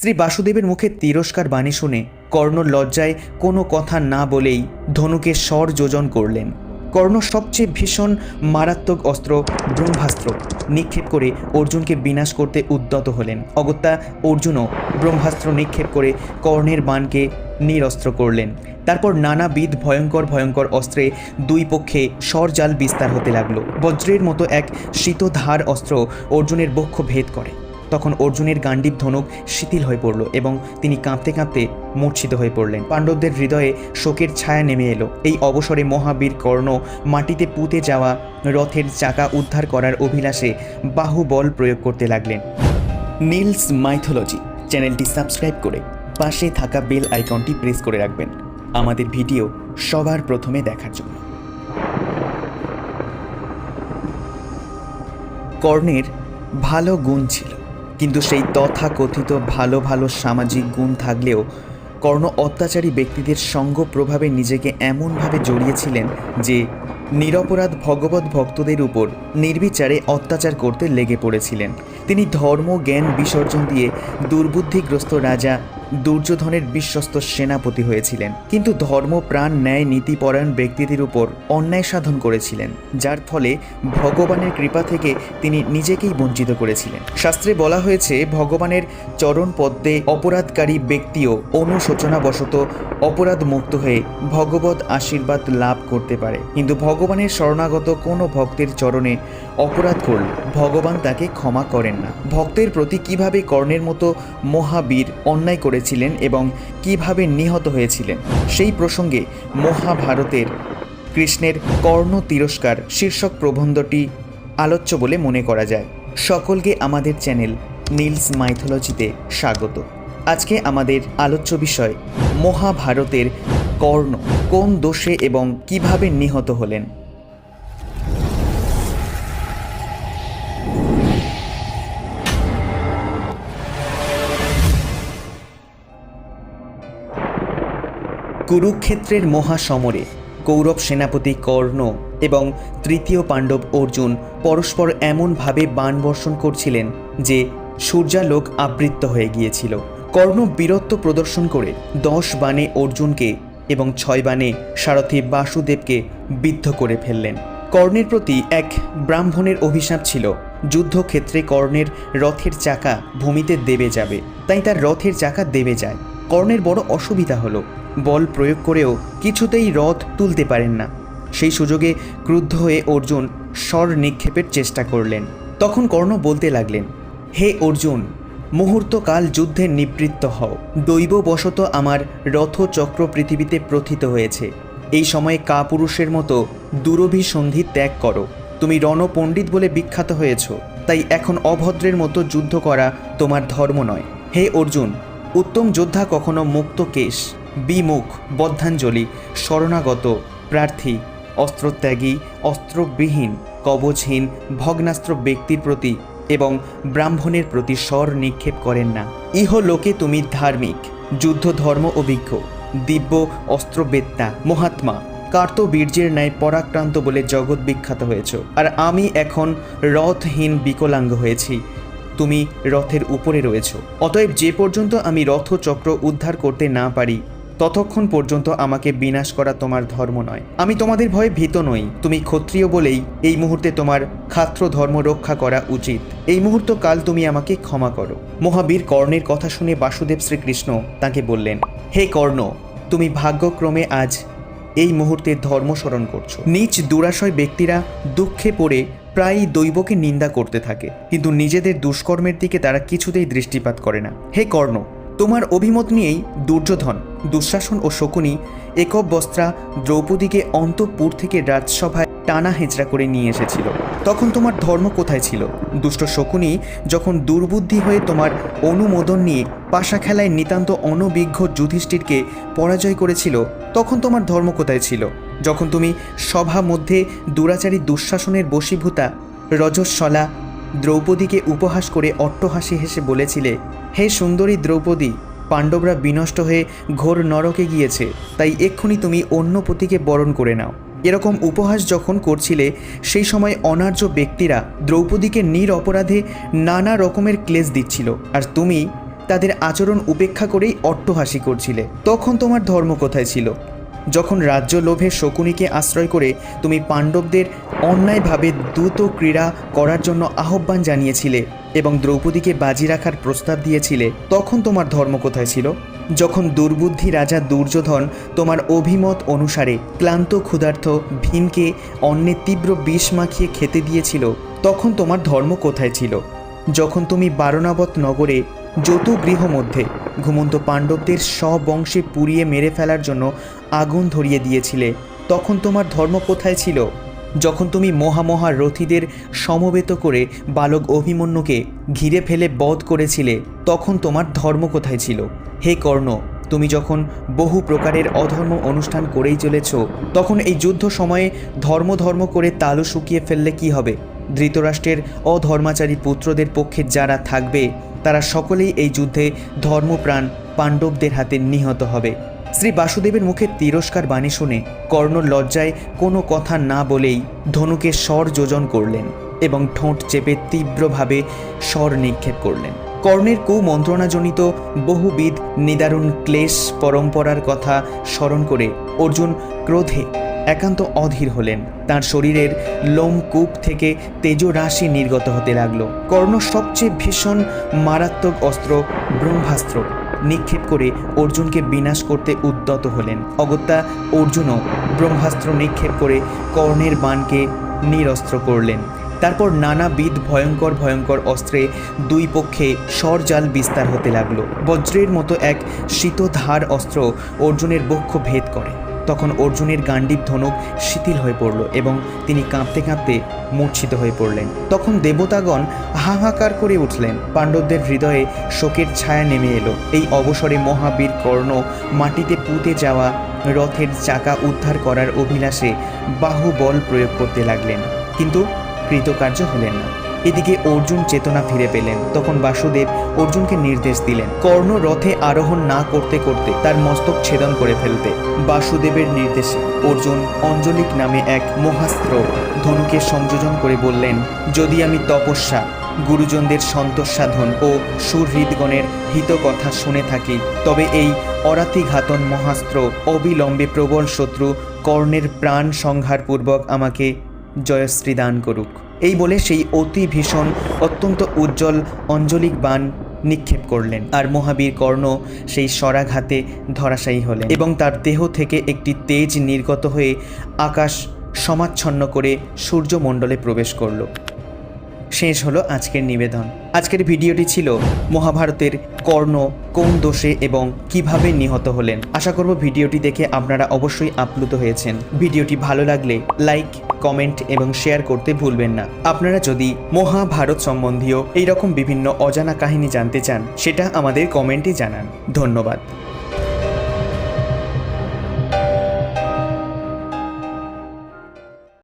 শ্রী বাসুদেবের মুখে তিরস্কার বাণী শুনে কর্ণ লজ্জায় কোনো কথা না বলেই ধনুকে স্বর যোজন করলেন। কর্ণ সবচেয়ে ভীষণ মারাত্মক অস্ত্র, ব্রহ্মাস্ত্র নিক্ষেপ করে অর্জুনকে বিনাশ করতে উদ্যত হলেন। অগত্যা অর্জুনও ব্রহ্মাস্ত্র নিক্ষেপ করে কর্ণের বাণকে নিরস্ত্র করলেন। তারপর নানাবিধ ভয়ঙ্কর ভয়ঙ্কর অস্ত্রে দুই পক্ষে স্বরজাল বিস্তার হতে লাগল। বজ্রের মতো এক শীতধার অস্ত্র অর্জুনের বক্ষ ভেদ করে। তখন অর্জুনের গান্ডীব ধনুক শিথিল হয়ে পড়ল এবং তিনি কাঁপতে কাঁপতে মূর্ছিত হয়ে পড়লেন। পাণ্ডবদের হৃদয়ে শোকের ছায়া নেমে এলো। এই অবসরে মহাবীর কর্ণ মাটিতে পুঁতে যাওয়া রথের চাকা উদ্ধার করার অভিলাষে বাহুবল প্রয়োগ করতে লাগলেন। নীলস মাইথোলজি চ্যানেলটি সাবস্ক্রাইব করে পাশে থাকা বেল আইকনটি প্রেস করে রাখবেন। আমাদের ভিডিও সবার প্রথমে দেখার জন্য। কর্ণের ভালো গুণ ছিল। কিন্তু সেই তথাকথিত ভালো ভালো সামাজিক গুণ থাকলেও কর্ণ অত্যাচারী ব্যক্তিদের সঙ্গ প্রভাবে নিজেকে এমনভাবে জড়িয়েছিলেন যে নিরপরাধ ভগবত ভক্তদের উপর নির্বিচারে অত্যাচার করতে লেগে পড়েছিলেন। তিনি ধর্ম, জ্ঞান, বিসর্জন দিয়ে দুর্বুদ্ধিগ্রস্ত রাজা দুর্যোধনের বিশ্বস্ত সেনাপতি হয়েছিলেন। কিন্তু ধর্ম, প্রাণ, ন্যায়, নীতিপরায়ণ ব্যক্তিদের উপর অন্যায় সাধন করেছিলেন, যার ফলে ভগবানের কৃপা থেকে তিনি নিজেকেই বঞ্চিত করেছিলেন। শাস্ত্রে বলা হয়েছে, ভগবানের চরণ পদ্মে অপরাধকারী ব্যক্তিও অনুশোচনাবশত অপরাধ মুক্ত হয়ে ভগবত আশীর্বাদ লাভ করতে পারে। কিন্তু ভগবানের শরণাগত কোনো ভক্তের চরণে অপরাধ করলে ভগবান তাকে ক্ষমা করেন না। ভক্তের প্রতি কীভাবে কর্ণের মতো মহাবীর অন্যায় করেছিলেন এবং কীভাবে নিহত হয়েছিলেন, সেই প্রসঙ্গে মহাভারতের কৃষ্ণের কর্ণ তিরস্কার শীর্ষক প্রবন্ধটি আলোচ্য বলে মনে করা যায়। সকলকে আমাদের চ্যানেল নীলস মাইথোলজিতে স্বাগত। আজকে আমাদের আলোচ্য বিষয়, মহাভারতের কর্ণ কোন দোষে এবং কীভাবে নিহত হলেন? কুরুক্ষেত্রের মহাসমরে কৌরব সেনাপতি কর্ণ এবং তৃতীয় পাণ্ডব অর্জুন পরস্পর এমনভাবে বাণ বর্ষণ করছিলেন যে সূর্যালোক আবৃত্ত হয়ে গিয়েছিল। কর্ণ বীরত্ব প্রদর্শন করে দশ বাণে অর্জুনকে এবং ছয় বাণে সারথী বাসুদেবকে বিদ্ধ করে ফেললেন। কর্ণের প্রতি এক ব্রাহ্মণের অভিশাপ ছিল, যুদ্ধক্ষেত্রে কর্ণের রথের চাকা ভূমিতে দেবে যাবে, তাই তার রথের চাকা দেবে যায়। কর্ণের বড় অসুবিধা হলো বল প্রয়োগ করেও কিছুতেই রথ তুলতে পারেন না। সেই সুযোগে ক্রুদ্ধ হয়ে অর্জুন স্বর নিক্ষেপের চেষ্টা করলেন। তখন কর্ণ বলতে লাগলেন, হে অর্জুন, মুহূর্তকাল যুদ্ধে নিবৃত্ত হও। দৈববশত আমার রথচক্র পৃথিবীতে প্রথিত হয়েছে। এই সময়ে কাপুরুষের মতো দুরভিসন্ধি ত্যাগ করো। তুমি রণপণ্ডিত বলে বিখ্যাত হয়েছ, তাই এখন অভদ্রের মতো যুদ্ধ করা তোমার ধর্ম নয়। হে অর্জুন, উত্তম যোদ্ধা কখনো মুক্ত কেশ। বিমুখ, বদ্ধাঞ্জলি, শরণাগত, প্রার্থী, অস্ত্রত্যাগী, অস্ত্রবিহীন, কবচহীন, ভগ্নাস্ত্র ব্যক্তির প্রতি এবং ব্রাহ্মণের প্রতি স্বর নিক্ষেপ করেন না। ইহ লোকে তুমি ধার্মিক, যুদ্ধ ধর্ম অভিজ্ঞ, দিব্য অস্ত্রবেত্তা, মহাত্মা, কার্তবীর্যের ন্যায় পরাক্রান্ত বলে জগৎ বিখ্যাত হয়েছ। আর আমি এখন রথহীন বিকলাঙ্গ হয়েছি, তুমি রথের উপরে রয়েছ। অতএব যে পর্যন্ত আমি রথচক্র উদ্ধার করতে না পারি ততক্ষণ পর্যন্ত আমাকে বিনাশ করা তোমার ধর্ম নয়। আমি তোমাদের ভয়ে ভীত নই। তুমি ক্ষত্রিয় বলেই এই মুহূর্তে তোমার খাত্র ধর্ম রক্ষা করা উচিত। এই মুহূর্ত কাল তুমি আমাকে ক্ষমা করো। মহাবীর কর্ণের কথা শুনে বাসুদেব শ্রীকৃষ্ণ তাকে বললেন, হে কর্ণ, তুমি ভাগ্যক্রমে আজ এই মুহূর্তে ধর্ম স্মরণ করছ। নিজ দুরাশয় ব্যক্তিরা দুঃখে পড়ে প্রায়ই দৈবকে নিন্দা করতে থাকে। কিন্তু নিজেদের দুষ্কর্মের দিকে তারা কিছুতেই দৃষ্টিপাত করে না। হে কর্ণ তোমার অভিমত নিয়েই দুর্যোধন, দুঃশাসন ও শকুনি একব বস্ত্রা দ্রৌপদীকে অন্তপুর থেকে রাজসভায় টানা হেঁচড়া করে নিয়ে এসেছিল। তখন তোমার ধর্ম কোথায় ছিল? দুষ্ট শকুনি যখন দুর্বুদ্ধি হয়ে তোমার অনুমোদন নিয়ে পাশা খেলায় নিতান্ত অনবিজ্ঞ যুধিষ্ঠিরকে পরাজয় করেছিল, তখন তোমার ধর্ম কোথায় ছিল? যখন তুমি সভা মধ্যে দুরাচারী দুঃশাসনের বশীভূতা, রজস্বলা দ্রৌপদীকে উপহাস করে অট্টহাসি হেসে বলেছিলে, হে সুন্দরী দ্রৌপদী, পাণ্ডবরা বিনষ্ট হয়ে ঘোর নরকে গিয়েছে, তাই এক্ষুনি তুমি অন্য পতিকে বরণ করে নাও। এরকম উপহাস যখন করছিলে, সেই সময় অনার্য ব্যক্তিরা দ্রৌপদীকে নির অপরাধে নানা রকমের ক্লেশ দিচ্ছিল, আর তুমি তাদের আচরণ উপেক্ষা করেই অট্টহাসি করছিলে। তখন তোমার ধর্ম কোথায় ছিল? যখন রাজ্য লোভে শকুনিকে আশ্রয় করে তুমি পাণ্ডবদের অন্যায়ভাবে দ্রুত ক্রীড়া করার জন্য আহ্বান জানিয়েছিলে এবং দ্রৌপদীকে বাজি রাখার প্রস্তাব দিয়েছিলে, তখন তোমার ধর্ম কোথায় ছিল? যখন দুর্বুদ্ধি রাজা দুর্যোধন তোমার অভিমত অনুসারে ক্লান্ত ক্ষুধার্থ ভীমকে অন্যের তীব্র বিষ মাখিয়ে খেতে দিয়েছিল, তখন তোমার ধর্ম কোথায় ছিল? যখন তুমি বারণাবত নগরে যতু মধ্যে ঘুমন্ত পাণ্ডবদের স্ববংশে পুড়িয়ে মেরে ফেলার জন্য আগুন ধরিয়ে দিয়েছিলে। তখন তোমার ধর্ম কোথায় ছিল? যখন তুমি মহামহা রথীদের সমবেত করে বালক অভিমন্যুকে ঘিরে ফেলে বধ করেছিলে, তখন তোমার ধর্ম কোথায় ছিল? হে কর্ণ, তুমি যখন বহু প্রকারের অধর্ম অনুষ্ঠান করেই চলেছ, তখন এই যুদ্ধ সময়ে ধর্ম ধর্ম করে তালু শুকিয়ে ফেললে কি হবে? ধৃতরাষ্ট্রের অধর্মাচারী পুত্রদের পক্ষে যারা থাকবে তারা সকলেই এই যুদ্ধে ধর্মপ্রাণ পাণ্ডবদের হাতে নিহত হবে। শ্রী বাসুদেবের মুখে তিরস্কার বাণী শুনে কর্ণ লজ্জায় কোনো কথা না বলেই ধনুকে স্বর যোজন করলেন এবং ঠোঁট চেপে তীব্রভাবে স্বর নিক্ষেপ করলেন। কর্ণের কুমন্ত্রণাজনিত বহুবিধ নিদারুণ ক্লেশ পরম্পরার কথা স্মরণ করে অর্জুন ক্রোধে একান্ত অধীর হলেন। তার শরীরের লোমকূপ থেকে তেজরাশি নির্গত হতে লাগল। কর্ণ সবচেয়ে ভীষণ মারাত্মক অস্ত্র, ব্রহ্মাস্ত্র। নিক্ষেপ করে অর্জুনকে বিনাশ করতে উদ্যত হলেন। অগত্যা অর্জুনও ব্রহ্মাস্ত্র নিক্ষেপ করে কর্ণের বাণকে নিরস্ত্র করলেন। তারপর নানাবিধ ভয়ঙ্কর ভয়ঙ্কর অস্ত্রে দুই পক্ষে স্বরজাল বিস্তার হতে লাগল। বজ্রের মতো এক শীতধার অস্ত্র অর্জুনের বক্ষ ভেদ করে। তখন অর্জুনের গান্ডীব ধনুক শিথিল হয়ে পড়ল এবং তিনি কাঁপতে কাঁপতে মূর্ছিত হয়ে পড়লেন। তখন দেবতাগণ হাহাকার করে উঠলেন। পাণ্ডবদের হৃদয়ে শোকের ছায়া নেমে এলো। এই অবসরে মহাবীর কর্ণ মাটিতে পুঁতে যাওয়া রথের চাকা উদ্ধার করার অভিলাষে বাহুবল প্রয়োগ করতে লাগলেন। কিন্তু কৃতকার্য হলেন না। এদিকে অর্জুন চেতনা ফিরে পেলেন। তখন বাসুদেব অর্জুনকে নির্দেশ দিলেন, কর্ণ রথে আরোহণ না করতে করতে তার মস্তক ছেদন করে ফেলতে। বাসুদেবের নির্দেশে অর্জুন অঞ্জলিক নামে এক মহাস্ত্র ধনুকে সংযোজন করে বললেন, যদি আমি তপস্যা, গুরুজনদের সন্তোষ সাধন ও সুহৃদগণের হিত কথা শুনে থাকি, তবে এই অরাতিঘাতন মহাস্ত্র অবিলম্বে প্রবল শত্রু কর্ণের প্রাণ সংহারপূর্বক আমাকে জয়শ্রী দান করুক। এই বলে সেই অতি ভীষণ, অত্যন্ত উজ্জ্বল অঞ্জলিক বাণ নিক্ষেপ করলেন। আর মহাবীর কর্ণ সেই সরাঘাতে ধরাশায়ী হলেন এবং তার দেহ থেকে একটি তেজ নির্গত হয়ে আকাশ সমাচ্ছন্ন করে সূর্যমণ্ডলে প্রবেশ করল। শেষ হলো আজকের নিবেদন। আজকের ভিডিওটি ছিল মহাভারতের কর্ণ, কোন দোষে এবং কীভাবে নিহত হলেন। আশা করব ভিডিওটি দেখে আপনারা অবশ্যই আপ্লুত হয়েছেন। ভিডিওটি ভালো লাগলে লাইক, কমেন্ট এবং শেয়ার করতে ভুলবেন না। আপনারা যদি মহাভারত সম্বন্ধীয় এইরকম বিভিন্ন অজানা কাহিনী জানতে চান, সেটা আমাদের কমেন্টে জানান। ধন্যবাদ।